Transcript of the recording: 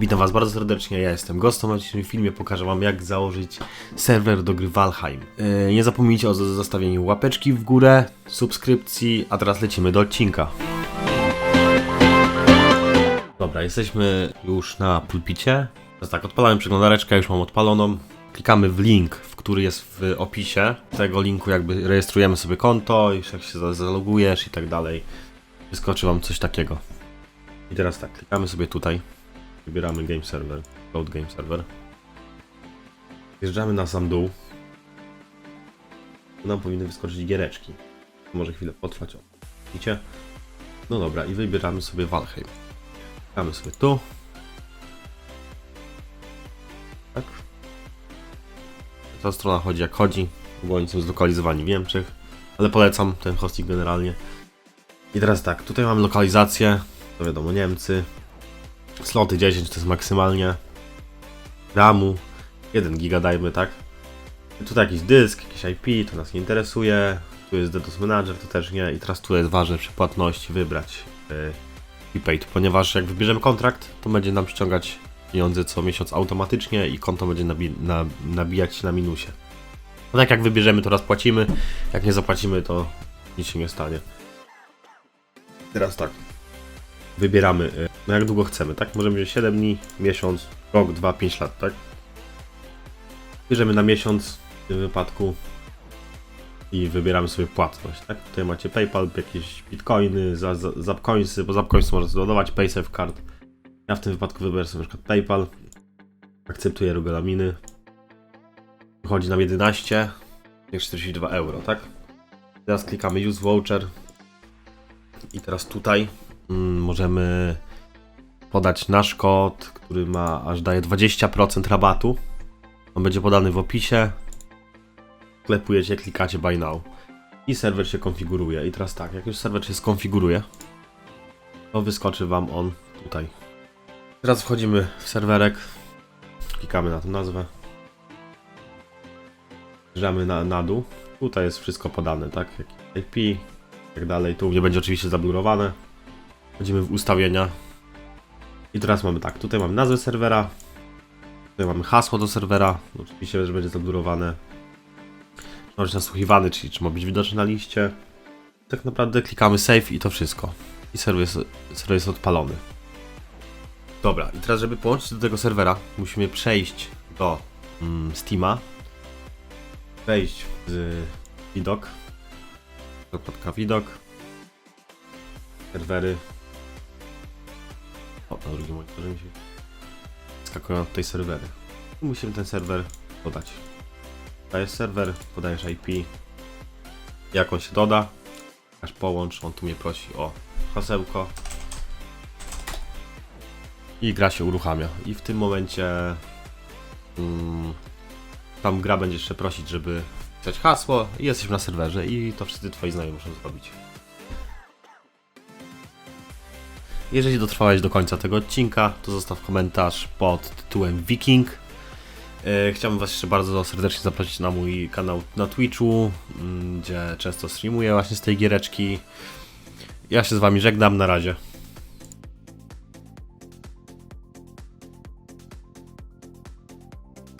Witam Was bardzo serdecznie, ja jestem Gostom, w dzisiejszym filmie pokażę Wam jak założyć serwer do gry Valheim. Yy, nie zapomnijcie o zostawieniu łapeczki w górę, subskrypcji, a teraz lecimy do odcinka. Dobra, jesteśmy już na pulpicie. Teraz tak, odpalamy przeglądareczkę, już mam odpaloną. Klikamy w link, w który jest w opisie. Z tego linku jakby rejestrujemy sobie konto, już jak się za- zalogujesz i tak dalej. Wyskoczy Wam coś takiego. I teraz tak, klikamy sobie tutaj. Wybieramy Game Server, Load Game Server. Wjeżdżamy na sam dół. Tu nam powinny wyskoczyć giereczki. Może chwilę potrwać. O, widzicie? No dobra, i wybieramy sobie Valheim. Klikamy sobie tu. Tak. Ta strona chodzi jak chodzi, bo oni są zlokalizowani w Niemczech. Ale polecam ten hosting generalnie. I teraz tak, tutaj mamy lokalizację. To wiadomo, Niemcy. Sloty 10 to jest maksymalnie. RAMu 1 giga dajmy, tak? Tutaj jakiś dysk, jakiś IP, to nas nie interesuje. Tu jest DDoS Manager, to też nie. I teraz tu jest ważne przy płatności wybrać yy, prepaid, ponieważ jak wybierzemy kontrakt, to będzie nam ściągać pieniądze co miesiąc automatycznie i konto będzie nabi na, nabijać się na minusie. No tak jak wybierzemy, to raz płacimy, jak nie zapłacimy, to nic się nie stanie. Teraz tak. Wybieramy, y, no jak długo chcemy, tak? Możemy wziąć 7 dni, miesiąc, rok, 2, 5 lat, tak? Bierzemy na miesiąc w tym wypadku i wybieramy sobie płatność, tak? Tutaj macie PayPal, jakieś bitcoiny, za, za, zapcoinsy, bo zapcoinsy można sobie dodawać, PaySafe Card. Ja w tym wypadku wybiorę sobie przykład PayPal. Akceptuję regulaminy. Wychodzi nam 11, 42 euro, tak? Teraz klikamy Use Voucher. I teraz tutaj możemy podać nasz kod, który ma aż daje 20% rabatu. On będzie podany w opisie. Klepujecie, klikacie Buy Now. I serwer się konfiguruje. I teraz tak, jak już serwer się skonfiguruje, to wyskoczy Wam on tutaj. Teraz wchodzimy w serwerek. Klikamy na tę nazwę. Zjeżdżamy na, na dół. Tutaj jest wszystko podane, tak? IP, i tak dalej. Tu nie będzie oczywiście zablurowane. Wchodzimy w ustawienia. I teraz mamy tak, tutaj mamy nazwę serwera. Tutaj mamy hasło do serwera. Oczywiście, że będzie zablurowane. Może być nasłuchiwany, czyli czy ma być widoczny na liście. Tak naprawdę klikamy save i to wszystko. I serwer jest, serwer jest odpalony. Dobra, i teraz żeby połączyć do tego serwera, musimy przejść do mm, Steama. Wejść z widok. Zakładka widok. Serwery. Na drugim monitorze mi się skakują tutaj serwery. I musimy ten serwer dodać. Dajesz serwer, podajesz IP. Jak on się doda, aż połącz, on tu mnie prosi o hasełko. I gra się uruchamia. I w tym momencie mm, tam gra będzie jeszcze prosić, żeby wpisać hasło i jesteśmy na serwerze i to wszyscy twoi znajomi muszą zrobić. Jeżeli dotrwałeś do końca tego odcinka, to zostaw komentarz pod tytułem Viking. E, Chciałbym Was jeszcze bardzo serdecznie zaprosić na mój kanał na Twitchu, mm, gdzie często streamuję właśnie z tej giereczki. Ja się z Wami żegnam, na razie.